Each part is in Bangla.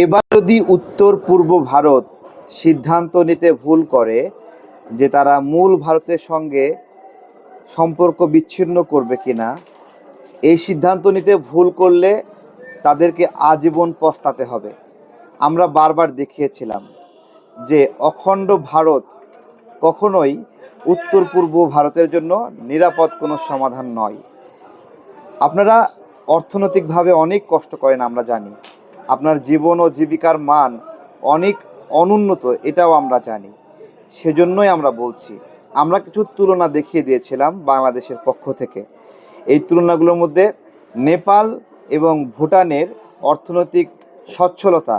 এবার যদি উত্তর পূর্ব ভারত সিদ্ধান্ত নিতে ভুল করে যে তারা মূল ভারতের সঙ্গে সম্পর্ক বিচ্ছিন্ন করবে কিনা, এই সিদ্ধান্ত নিতে ভুল করলে তাদেরকে আজীবন পস্তাতে হবে। আমরা বারবার দেখিয়েছিলাম যে অখণ্ড ভারত কখনোই উত্তর পূর্ব ভারতের জন্য নিরাপদ কোনো সমাধান নয়। আপনারা অর্থনৈতিকভাবে অনেক কষ্ট করেন, আমরা জানি। আপনার জীবন ও জীবিকার মান অনেক অনুন্নত, এটাও আমরা জানি। সেজন্যই আমরা বলছি, আমরা কিছু তুলনা দেখিয়ে দিয়েছিলাম বাংলাদেশের পক্ষ থেকে। এই তুলনাগুলোর মধ্যে নেপাল এবং ভুটানের অর্থনৈতিক সচ্ছলতা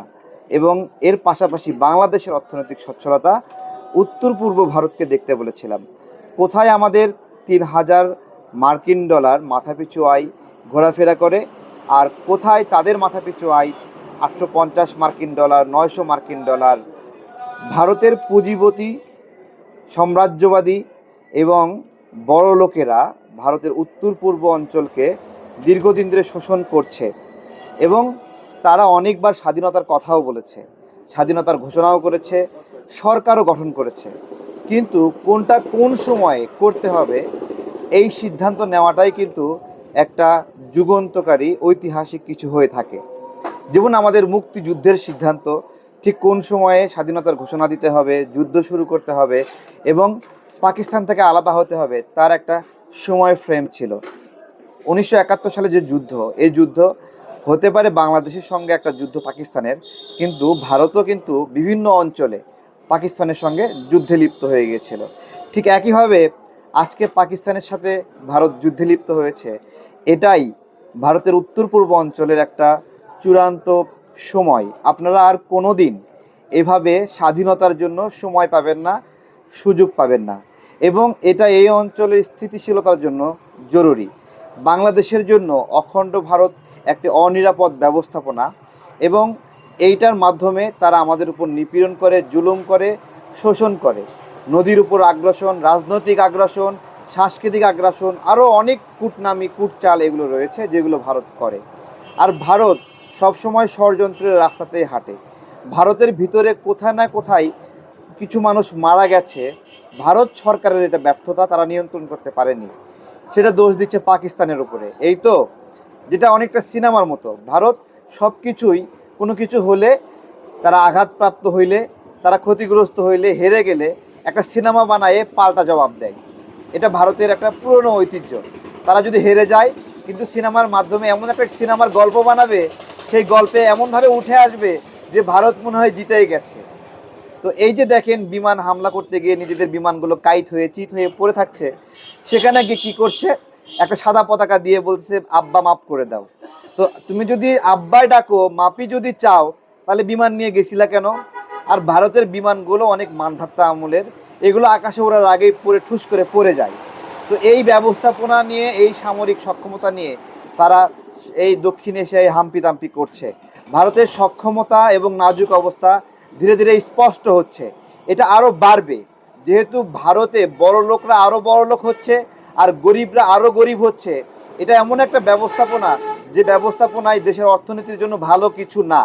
এবং এর পাশাপাশি বাংলাদেশের অর্থনৈতিক সচ্ছলতা উত্তর পূর্ব ভারতকে দেখতে বলেছিলাম। কোথায় আমাদের তিন হাজার মার্কিন ডলার মাথাপিছু আয় ঘোরাফেরা করে আর কোথায় তাদের মাথাপিছু আয় আটশো পঞ্চাশ মার্কিন ডলার, নয়শো মার্কিন ডলার। ভারতের পুঁজিপতি, সাম্রাজ্যবাদী এবং বড় লোকেরা ভারতের উত্তর পূর্ব অঞ্চলকে দীর্ঘদিন ধরে শোষণ করছে এবং তারা অনেকবার স্বাধীনতার কথাও বলেছে, স্বাধীনতার ঘোষণাও করেছে, সরকারও গঠন করেছে। কিন্তু কোনটা কোন সময়ে করতে হবে এই সিদ্ধান্ত নেওয়াটাই কিন্তু একটা যুগান্তকারী ঐতিহাসিক কিছু হয়ে থাকে। যেমন আমাদের মুক্তিযুদ্ধের সিদ্ধান্ত, ঠিক কোন সময়ে স্বাধীনতার ঘোষণা দিতে হবে, যুদ্ধ শুরু করতে হবে এবং পাকিস্তান থেকে আলাদা হতে হবে, তার একটা সময় ফ্রেম ছিল। উনিশশো একাত্তর সালে যে যুদ্ধ, এই যুদ্ধ হতে পারে বাংলাদেশের সঙ্গে একটা যুদ্ধ পাকিস্তানের, কিন্তু ভারতও কিন্তু বিভিন্ন অঞ্চলে পাকিস্তানের সঙ্গে যুদ্ধে লিপ্ত হয়ে গিয়েছিল। ঠিক একইভাবে আজকে পাকিস্তানের সাথে ভারত যুদ্ধে লিপ্ত হয়েছে, এটাই ভারতের উত্তর পূর্ব অঞ্চলের একটা চূড়ান্ত সময়। আপনারা আর কোনো দিন এভাবে স্বাধীনতার জন্য সময় পাবেন না, সুযোগ পাবেন না। এবং এটা এই অঞ্চলের স্থিতিশীলতার জন্য জরুরি। বাংলাদেশের জন্য অখণ্ড ভারত একটি অনিরাপদ ব্যবস্থাপনা এবং এইটার মাধ্যমে তারা আমাদের উপর নিপীড়ন করে, জুলুম করে, শোষণ করে। নদীর উপর আগ্রাসন, রাজনৈতিক আগ্রাসন, সাংস্কৃতিক আগ্রাসন, আরও অনেক কূটনামি, কূটচাল এগুলো রয়েছে যেগুলো ভারত করে। আর ভারত সবসময় ষড়যন্ত্রের রাস্তাতেই হাঁটে। ভারতের ভিতরে কোথায় না কোথায় কিছু মানুষ মারা গেছে, ভারত সরকারের এটা ব্যর্থতা তারা নিয়ন্ত্রণ করতে পারেনি। সেটা দোষ দিচ্ছে পাকিস্তানের উপরে। এই তো, যেটা অনেকটা সিনেমার মতো। ভারত সব কিছুই কোনো কিছু হলে তারা আঘাতপ্রাপ্ত হইলে, তারা ক্ষতিগ্রস্ত হইলে, হেরে গেলে একটা সিনেমা বানায়ে পাল্টা জবাব দেয়। এটা ভারতের একটা পুরনো ঐতিহ্য। তারা যদি হেরে যায়, কিন্তু সিনেমার মাধ্যমে এমন একটা সিনেমার গল্প বানাবে সেই গল্পে এমনভাবে উঠে আসবে যে ভারত মনে হয় জিতেই গেছে। তো এই যে দেখেন বিমান হামলা করতে গিয়ে নিজেদের বিমানগুলো কাইট হয়ে, চিত হয়ে পড়ে থাকছে, সেখানে গিয়ে কী করছে? একটা সাদা পতাকা দিয়ে বলছে আব্বা মাপ করে দাও। তো তুমি যদি আব্বাই ডাকো মাপি যদি চাও, তাহলে বিমান নিয়ে গেছিলা কেন? আর ভারতের বিমানগুলো অনেক মানধাত্তা আমলের, এগুলো আকাশে ওড়ার আগেই পড়ে, ঠুস করে পড়ে যায়। তো এই ব্যবস্থাপনা নিয়ে, এই সামরিক সক্ষমতা নিয়ে তারা এই দক্ষিণ এশিয়ায় হাম্পি তাম্পি করছে। ভারতের সক্ষমতা এবং নাজুক অবস্থা ধীরে ধীরে স্পষ্ট হচ্ছে। এটা আরও বাড়বে। যেহেতু ভারতে বড় লোকরা আরও বড় লোক হচ্ছে আর গরিবরা আরও গরিব হচ্ছে, এটা এমন একটা ব্যবস্থাপনা যে ব্যবস্থাপনায় দেশের অর্থনীতির জন্য ভালো কিছু না।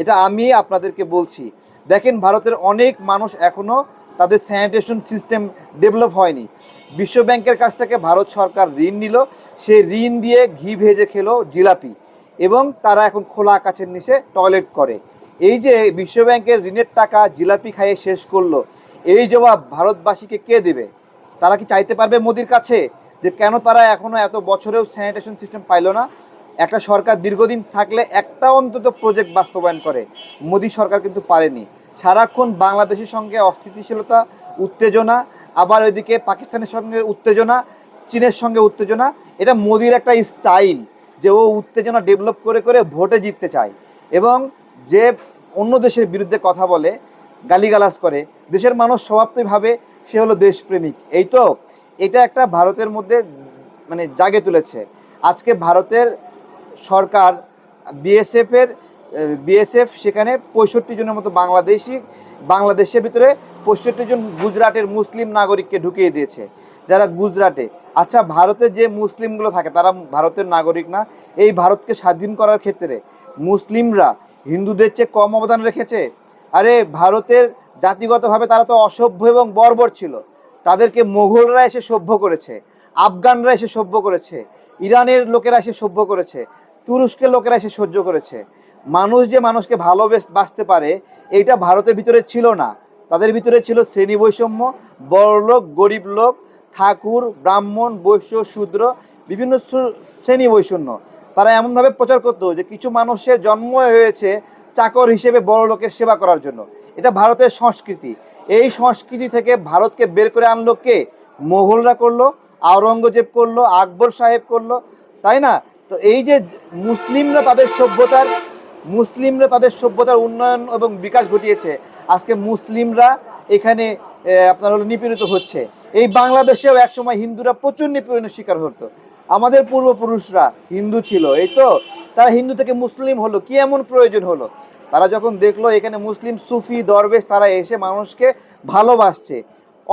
এটা আমি আপনাদেরকে বলছি। দেখেন, ভারতের অনেক মানুষ এখনও তাদের স্যানিটেশন সিস্টেম ডেভেলপ হয়নি। বিশ্ব ব্যাংকের কাছ থেকে ভারত সরকার ঋণ নিল। সে ঋণ দিয়ে ঘি ভেজে খেলো জিলাপি এবং তারা এখন খোলা আকাশের নিচে টয়লেট করে। এই যে বিশ্ব ব্যাংকের ঋণের টাকা জিলাপি খাইয়ে শেষ করল, এই জবাব ভারতবাসীকে কে দেবে? তারা কি চাইতে পারবে মোদির কাছে যে কেন তারা এখনও এত বছরেও স্যানিটেশন সিস্টেম পাইলো না? একটা সরকার দীর্ঘদিন থাকলে একটা অন্তত প্রজেক্ট বাস্তবায়ন করে। মোদী সরকার কিন্তু পারেনি। সারাক্ষণ বাংলাদেশের সঙ্গে অস্থিতিশীলতা, উত্তেজনা আবার ওইদিকে পাকিস্তানের সঙ্গে উত্তেজনা, চীনের সঙ্গে উত্তেজনা, এটা মোদির একটা স্টাইল যে ও উত্তেজনা ডেভেলপ করে করে ভোটে জিততে চায়। এবং যে অন্য দেশের বিরুদ্ধে কথা বলে, গালিগালাজ করে, দেশের মানুষ স্বভাবতই ভাবে সে হলো দেশপ্রেমিক। এই তো, এটা একটা ভারতের মধ্যে মানে জাগে তুলেছে। আজকে ভারতের সরকার, বিএসএফের বিএসএফ সেখানে পঁয়ষট্টি জনের মতো বাংলাদেশি, বাংলাদেশের ভিতরে পঁয়ষট্টি জন গুজরাটের মুসলিম নাগরিককে ঢুকিয়ে দিয়েছে, যারা গুজরাটে। আচ্ছা ভারতে যে মুসলিমগুলো থাকে, তারা ভারতের নাগরিক না? এই ভারতকে স্বাধীন করার ক্ষেত্রে মুসলিমরা হিন্দুদের চেয়ে কম অবদান রেখেছে? আরে, ভারতের জাতিগতভাবে তারা তো অসভ্য এবং বর্বর ছিল। তাদেরকে মোগলরা এসে সভ্য করেছে, আফগানরা এসে সভ্য করেছে, ইরানের লোকেরা এসে সভ্য করেছে, তুরস্কের লোকেরা এসে সহ্য করেছে। মানুষ যে মানুষকে ভালোবেস- বাঁচতে পারে, এইটা ভারতের ভিতরে ছিল না। তাদের ভিতরে ছিল শ্রেণি বৈষম্য, বড়লোক, গরিব লোক, ঠাকুর, ব্রাহ্মণ, বৈশ্য, শূদ্র, বিভিন্ন শ্র- শ্রেণি বৈষম্য। তারা এমনভাবে প্রচার করতো যে কিছু মানুষের জন্ম হয়েছে চাকর হিসেবে বড় লোকের সেবা করার জন্য। এটা ভারতের সংস্কৃতি। এই সংস্কৃতি থেকে ভারতকে বের করে আনলো কে? মোগলরা করল, আওরঙ্গজেব করল, আকবর সাহেব করল, তাই না? তো এই যে মুসলিমরা তাদের সভ্যতার, মুসলিমরা তাদের সভ্যতার উন্নয়ন এবং বিকাশ ঘটিয়েছে আজকে মুসলিমরা এখানে আপনার হলো নিপীড়িত হচ্ছে। এই বাংলাদেশেও একসময় হিন্দুরা প্রচুর নিপীড়নের শিকার হতো। আমাদের পূর্বপুরুষরা হিন্দু ছিল, এই তো? তারা হিন্দু থেকে মুসলিম হলো, কি এমন প্রয়োজন হলো? তারা যখন দেখল এখানে মুসলিম, সুফি, দরবেশ, তারা এসে মানুষকে ভালোবাসছে।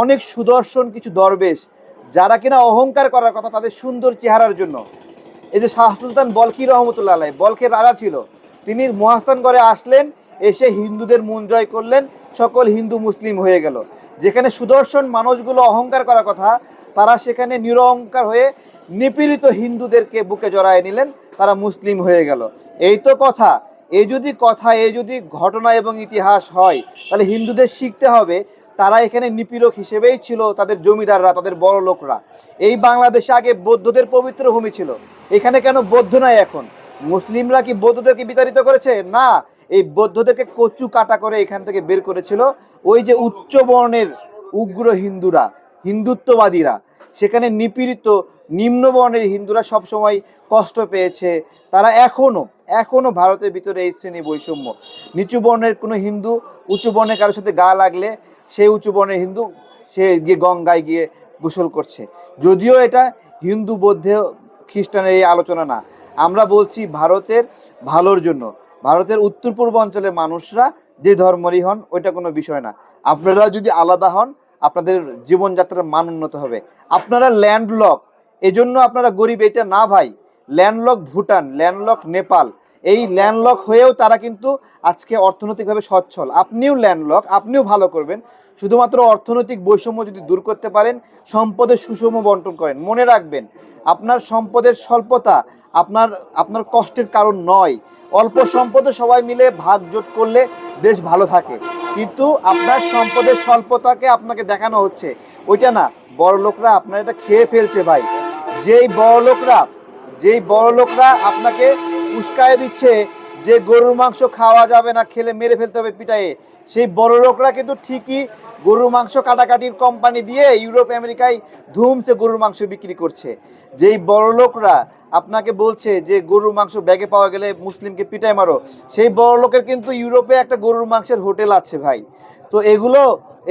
অনেক সুদর্শন কিছু দরবেশ, যারা কিনা অহংকার করার কথা, তাদের সুন্দর চেহারার জন্য। এই যে শাহ সুলতান বলকি রহমতুল্লাহ বলকের রাজা ছিল। তিনি মহাস্থানগড়ে আসলেন এসে হিন্দুদের মন জয় করলেন, সকল হিন্দু মুসলিম হয়ে গেল। যেখানে সুদর্শন মানুষগুলো অহংকার করার কথা, তারা সেখানে নিরহংকার হয়ে নিপীড়িত হিন্দুদেরকে বুকে জড়ায় নিলেন, তারা মুসলিম হয়ে গেল। এই তো কথা। এই যদি কথা এই যদি ঘটনা এবং ইতিহাস হয়, তাহলে হিন্দুদের শিখতে হবে, তারা এখানে নিপীড়ক হিসেবেই ছিল তাদের জমিদাররা, তাদের বড় লোকরা। এই বাংলাদেশে আগে বৌদ্ধদের পবিত্র ভূমি ছিল। এখানে কেন বৌদ্ধ নয় এখন? মুসলিমরা কি বৌদ্ধদেরকে বিতাড়িত করেছে? না। এই বৌদ্ধদেরকে কচু কাটা করে এখান থেকে বের করেছিল। ওই যে উচ্চ বর্ণের উগ্র হিন্দুরা, হিন্দুত্ববাদীরা, সেখানে নিপীড়িত নিম্নবর্ণের হিন্দুরা সবসময় কষ্ট পেয়েছে। তারা এখনও এখনও ভারতের ভিতরে এই শ্রেণি বৈষম্য। নিচু বর্ণের কোনো হিন্দু উঁচু বর্ণের কারোর সাথে গা লাগলে সেই উঁচু বর্ণের হিন্দু, সে গিয়ে গঙ্গায় গিয়ে গোসল করছে। যদিও এটা হিন্দু, বৌদ্ধ, খ্রিস্টানের এই আলোচনা না। আমরা বলছি ভারতের ভালোর জন্য। ভারতের উত্তর পূর্ব অঞ্চলের মানুষরা যে ধর্মরই হন, ওইটা কোনো বিষয় না। আপনারা যদি আলাদা হন, আপনাদের জীবনযাত্রার মান উন্নত হবে। আপনারা ল্যান্ডলক, এজন্য আপনারা গরিব, এটা না ভাই, ল্যান্ডলক ভুটান, ল্যান্ডলক নেপাল, এই ল্যান্ডলক হয়েও তারা কিন্তু আজকে অর্থনৈতিকভাবে সচ্ছল। আপনিও ল্যান্ডলক, আপনিও ভালো করবেন। শুধুমাত্র অর্থনৈতিক বৈষম্য যদি দূর করতে পারেন, সম্পদের সুষম বন্টন করেন। মনে রাখবেন, আপনার সম্পদের স্বল্পতা আপনার আপনার কষ্টের কারণ নয়। অল্প সম্পদে সবাই মিলে ভাগ জোট করলে দেশ ভালো থাকে। কিন্তু আপনার সম্পদের স্বল্পতাকে আপনাকে দেখানো হচ্ছে। ওইটা না, বড় লোকরা আপনার এটা খেয়ে ফেলছে ভাই। যেই বড় লোকরা, যেই বড় লোকরা আপনাকে উস্কায় দিচ্ছে যে গরুর মাংস খাওয়া যাবে না, খেলে মেরে ফেলতে হবে পিটায়ে সেই বড় লোকরা কিন্তু ঠিকই গরুর মাংস কাটাকাটির কোম্পানি দিয়ে ইউরোপ আমেরিকায় ধুমছে গরুর মাংস বিক্রি করছে। যেই বড় লোকরা আপনাকে বলছে যে গরুর মাংস ব্যাগে পাওয়া গেলে মুসলিমকে পিটায় মারো। সেই বড় লোকের কিন্তু ইউরোপে একটা গরুর মাংসের হোটেল আছে ভাই। তো এগুলো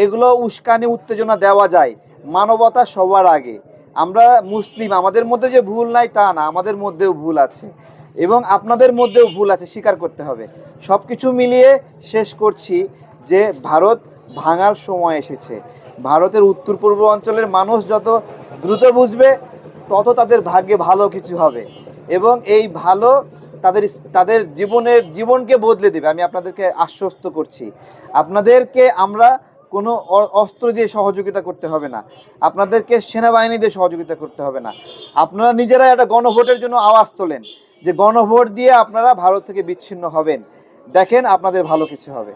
এগুলো উস্কানি, উত্তেজনা দেওয়া যায়। মানবতা সবার আগে। আমরা মুসলিম, আমাদের মধ্যে যে ভুল নাই তা না, আমাদের মধ্যেও ভুল আছে। এবং আপনাদের মধ্যেও ভুল আছে, স্বীকার করতে হবে। সব কিছু মিলিয়ে শেষ করছি যে ভারত ভাঙার সময় এসেছে। ভারতের উত্তর পূর্ব অঞ্চলের মানুষ যত দ্রুত বুঝবে তত তাদের ভাগ্যে ভালো কিছু হবে। এবং এই ভালো তাদের তাদের জীবনের জীবনকে বদলে দেবে। আমি আপনাদেরকে আশ্বস্ত করছি। আপনাদেরকে আমরা কোনো অস্ত্র দিয়ে সহযোগিতা করতে হবে না। আপনাদেরকে সেনাবাহিনী দিয়ে সহযোগিতা করতে হবে না। আপনারা নিজেরা একটা গণভোটের জন্য আওয়াজ তোলেন যে গণভোট দিয়ে আপনারা ভারত থেকে বিচ্ছিন্ন হবেন। দেখেন আপনাদের ভালো কিছু হবে।